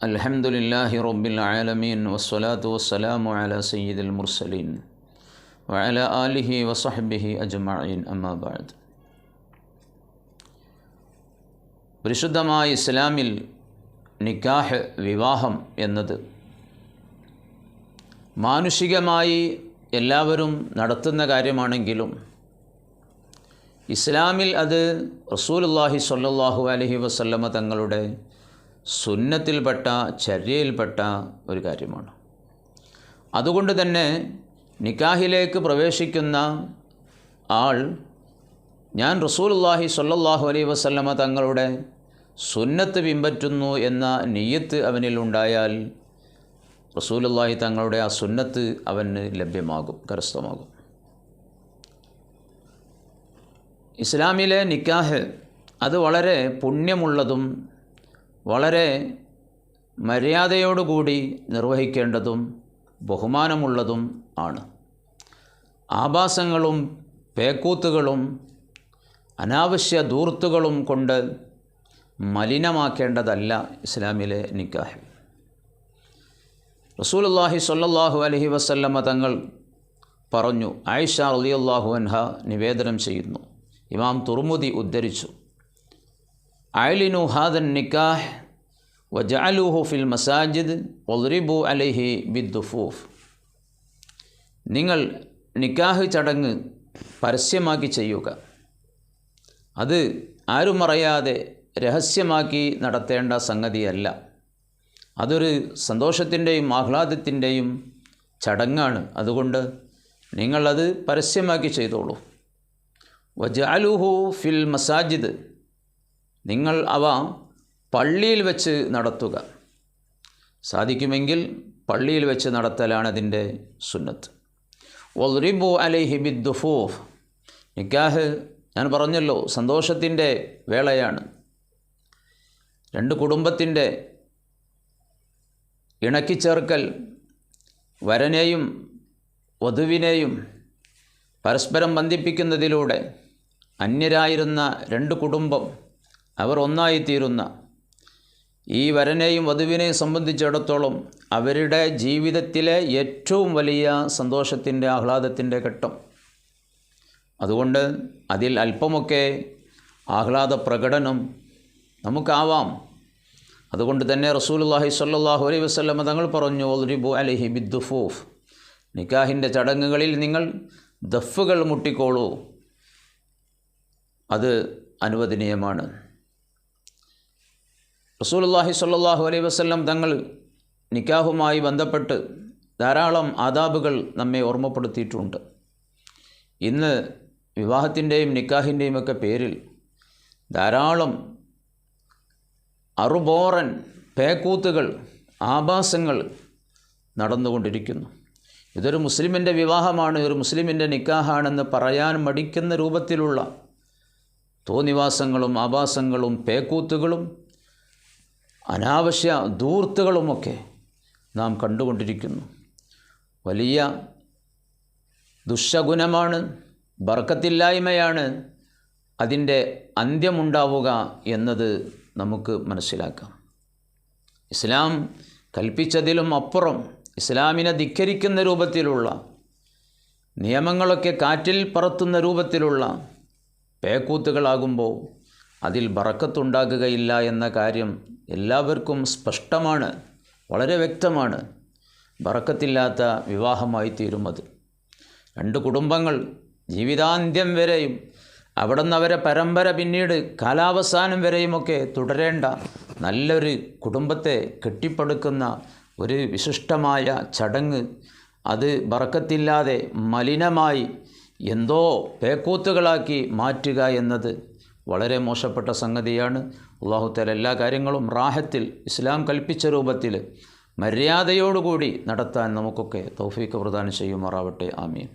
അലഹമുല്ലാഹി റബ്ബിൽ ആലമീൻ വസ്സലാത്തു വസ്സലാമു അല സയ്യിദുൽ മുർസലീൻ വഅല ആലിഹി വസഹബിഹി അജ്മഈൻ. അമ്മാബാദ് പരിശുദ്ധമായ ഇസ്ലാമിൽ നിക്കാഹ് വിവാഹം എന്നത് മാനുഷികമായി എല്ലാവരും നടത്തുന്ന കാര്യമാണെങ്കിലും ഇസ്ലാമിൽ അത് റസൂലുല്ലാഹി സല്ലാഹു അലഹി വസല്ലമ തങ്ങളുടെ സുന്നത്തിൽപ്പെട്ട ചര്യയിൽപ്പെട്ട ഒരു കാര്യമാണ്. അതുകൊണ്ട് തന്നെ നിക്കാഹിലേക്ക് പ്രവേശിക്കുന്ന ആൾ ഞാൻ റസൂലുല്ലാഹി സ്വല്ലല്ലാഹു അലൈ വസല്ലമ തങ്ങളുടെ സുന്നത്ത് പിൻപറ്റുന്നു എന്ന നെയ്യത്ത് അവനിൽ ഉണ്ടായാൽ റസൂലുല്ലാഹി തങ്ങളുടെ ആ സുന്നത്ത് അവന് ലഭ്യമാകും കരസ്ഥമാകും. ഇസ്ലാമിലെ നിക്കാഹ് അത് വളരെ പുണ്യമുള്ളതും വളരെ മര്യാദയോടുകൂടി നിർവഹിക്കേണ്ടതും ബഹുമാനമുള്ളതും ആണ്. ആഭാസങ്ങളും പേക്കൂത്തുകളും അനാവശ്യ ദൂർത്തുകളും കൊണ്ട് മലിനമാക്കേണ്ടതല്ല ഇസ്ലാമിലെ നിക്കാഹ്. റസൂലുല്ലാഹി സ്വല്ലല്ലാഹു അലഹി വസല്ലമ തങ്ങൾ പറഞ്ഞു ആയിഷ റളിയല്ലാഹു അൻഹ നിവേദനം ചെയ്യുന്നു. ഇമാം തുർമുദി ഉദ്ധരിച്ചു അയലിനു ഹാദൻ നിക്കാഹ് വജഅലുഹു ഫിൽ മസാജിദ് ഒദ്രിബു അലൈഹി ബിദ്ദുഫൂഫ്. നിങ്ങൾ നിക്കാഹ് ചടങ്ങ് പരസ്യമാക്കി ചെയ്യുക. അത് ആരും അറിയാതെ രഹസ്യമാക്കി നടത്തേണ്ട സംഗതിയല്ല. അതൊരു സന്തോഷത്തിന്റെയും ആഹ്ലാദത്തിന്റെയും ചടങ്ങാണ്. അതുകൊണ്ട് നിങ്ങളത് പരസ്യമാക്കി ചെയ്തോളൂ. വജാലുഹു ഫിൽ മസാജിദ്. നിങ്ങൾ അവ പള്ളിയിൽ വെച്ച് നടത്തുക. സാധിക്കുമെങ്കിൽ പള്ളിയിൽ വെച്ച് നടത്തലാണ് അതിന്റെ സുന്നത്ത്. ഒൽറിബു അലൈഹി ബിദ്ദുഫൂഫ് നിക്കാഹ് ഞാൻ പറഞ്ഞല്ലോ സന്തോഷത്തിന്റെ വേളയാണ്. രണ്ട് കുടുംബത്തിന്റെ ഇണക്കിച്ചേർക്കൽ വരനെയും വധുവിനെയും പരസ്പരം ബന്ധിപ്പിക്കുന്നതിലൂടെ അന്യരായിരുന്ന രണ്ട് കുടുംബം അവർ ഒന്നായിത്തീരുന്ന ഈ വരനെയും വധുവിനെയും സംബന്ധിച്ചിടത്തോളം അവരുടെ ജീവിതത്തിലെ ഏറ്റവും വലിയ സന്തോഷത്തിന്റെ ആഹ്ലാദത്തിന്റെ ഘട്ടം. അതുകൊണ്ട് അതിൽ അല്പമൊക്കെ ആഹ്ലാദ പ്രകടനം നമുക്കാവാം. അതുകൊണ്ട് തന്നെ റസൂലുല്ലാഹി സ്വല്ലല്ലാഹു അലൈ വസല്ലം തങ്ങൾ പറഞ്ഞു ഒൽരിബു അലൈഹി ബിദ്ദുഫൂഫ്. നിക്കാഹിന്റെ ചടങ്ങുകളിൽ നിങ്ങൾ ദഫുകൾ മുട്ടിക്കോളൂ. അത് അനുവദനീയമാണ്. റസൂലുല്ലാഹി സ്വല്ലല്ലാഹു അലൈഹി വസല്ലം തങ്ങൾ നിക്കാഹുമായി ബന്ധപ്പെട്ട് ധാരാളം ആദാബുകൾ നമ്മെ ഓർമ്മപ്പെടുത്തിയിട്ടുണ്ട്. ഇന്ന് വിവാഹത്തിന്റെയും നിക്കാഹിന്റെയും ഒക്കെ പേരിൽ ധാരാളം അറുബോറൻ പേക്കൂത്തുകൾ ആഭാസങ്ങൾ നടന്നുകൊണ്ടിരിക്കുന്നു. ഇതൊരു മുസ്ലിമിന്റെ വിവാഹമാണ് ഒരു മുസ്ലിമിന്റെ നിക്കാഹാണെന്ന് പറയാൻ മടിക്കുന്ന രൂപത്തിലുള്ള തോന്നിവാസങ്ങളും ആഭാസങ്ങളും പേക്കൂത്തുകളും അനാവശ്യ ദൂർത്തുകളുമൊക്കെ നാം കണ്ടുകൊണ്ടിരിക്കുന്നു. വലിയ ദുഷഗുണമാണ് ബർക്കത്തില്ലായ്മയാണ് അതിന്റെ അന്ത്യമുണ്ടാവുക എന്നത് നമുക്ക് മനസ്സിലാക്കാം. ഇസ്ലാം കൽപ്പിച്ചതിലും അപ്പുറം ഇസ്ലാമിനെ ധിക്കരിക്കുന്ന രൂപത്തിലുള്ള നിയമങ്ങളൊക്കെ കാറ്റിൽ പറത്തുന്ന രൂപത്തിലുള്ള പേക്കൂത്തുകളാകുമ്പോൾ അതിൽ ബറക്കത്തുണ്ടാകുകയില്ല എന്ന കാര്യം എല്ലാവർക്കും സ്പഷ്ടമാണ് വളരെ വ്യക്തമാണ് ബറക്കത്തില്ലാത്ത വിവാഹമായി തീരും അത്. രണ്ട് കുടുംബങ്ങൾ ജീവിതാന്ത്യം വരെയും അവിടെ നിന്ന് അവരെ പരമ്പര പിന്നീട് കാലാവസാനം വരെയുമൊക്കെ തുടരേണ്ട നല്ലൊരു കുടുംബത്തെ കെട്ടിപ്പടുക്കുന്ന ഒരു വിശിഷ്ടമായ ചടങ്ങ് അത് ബറക്കത്തില്ലാതെ മലിനമായി എന്തോ പേക്കൂത്തുകളാക്കി മാറ്റുക എന്നത് വളരെ മോശപ്പെട്ട സംഗതിയാണ്. അള്ളാഹുത്തല എല്ലാ കാര്യങ്ങളും റാഹത്തിൽ ഇസ്ലാം കൽപ്പിച്ച രൂപത്തിൽ മര്യാദയോടുകൂടി നടത്താൻ നമുക്കൊക്കെ തൗഫീക്ക് പ്രദാനം ചെയ്യുമാറാവട്ടെ. ആമീൻ.